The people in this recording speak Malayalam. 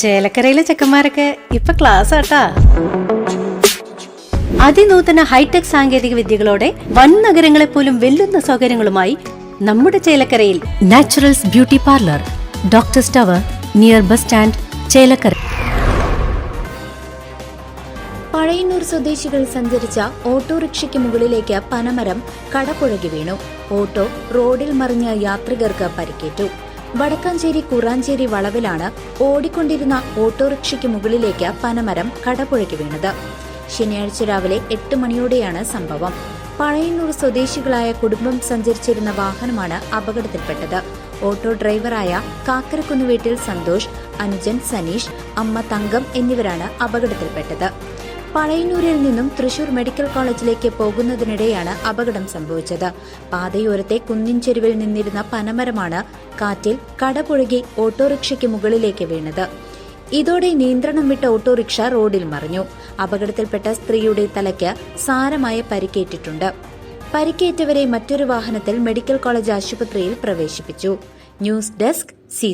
ചേലക്കരയിലെ ചെക്കന്മാരൊക്കെ ഇപ്പൊ ക്ലാസ് ആട്ടാ. അതിനൂതന ഹൈടെക് സാങ്കേതിക വിദ്യകളോടെ വൻ നഗരങ്ങളെ പോലും വെല്ലുന്ന സൗകര്യങ്ങളുമായി നമ്മുടെ ചേലക്കരയിൽ Naturals beauty parlour doctor സ്റ്റവർ near bus stand Chelakkara. Pazhayannur സ്വദേശികൾ സഞ്ചരിച്ച ഓട്ടോറിക്ഷയ്ക്ക് മുകളിലേക്ക് പനമരം കടപുഴകി വീണു. ഓട്ടോ റോഡിൽ മറിഞ്ഞ യാത്രികർക്ക് പരിക്കേറ്റു. വടക്കാഞ്ചേരി കുറാഞ്ചേരി വളവിലാണ് ഓടിക്കൊണ്ടിരുന്ന ഓട്ടോറിക്ഷയ്ക്ക് മുകളിലേക്ക് പനമരം കടപുഴകി വീണത്. ശനിയാഴ്ച രാവിലെ എട്ട് മണിയോടെയാണ് സംഭവം. പഴയന്നൂർ സ്വദേശികളായ കുടുംബം സഞ്ചരിച്ചിരുന്ന വാഹനമാണ് അപകടത്തിൽപ്പെട്ടത്. ഓട്ടോ ഡ്രൈവറായ കാക്കരക്കുന്ന് വീട്ടിൽ സന്തോഷ് അനുജൻ സനീഷ് അമ്മ തങ്കം എന്നിവരാണ് അപകടത്തിൽപ്പെട്ടത്. പഴയന്നൂരിൽ നിന്നും തൃശൂർ മെഡിക്കൽ കോളേജിലേക്ക് പോകുന്നതിനിടെയാണ് അപകടം സംഭവിച്ചത്. പാതയോരത്തെ കുന്നിൻ ചെരുവിൽ നിന്നിരുന്ന പനമരമാണ് കാറ്റിൽ കടപുഴകി ഓട്ടോറിക്ഷയ്ക്ക് മുകളിലേക്ക് വീണത്. ഇതോടെ നിയന്ത്രണം വിട്ട ഓട്ടോറിക്ഷ റോഡിൽ മറിഞ്ഞു. അപകടത്തിൽപ്പെട്ട സ്ത്രീയുടെ തലയ്ക്ക് സാരമായ പരിക്കേറ്റിട്ടുണ്ട്. പരിക്കേറ്റവരെ മറ്റൊരു വാഹനത്തിൽ മെഡിക്കൽ കോളേജ് ആശുപത്രിയിൽ പ്രവേശിപ്പിച്ചു. News desk C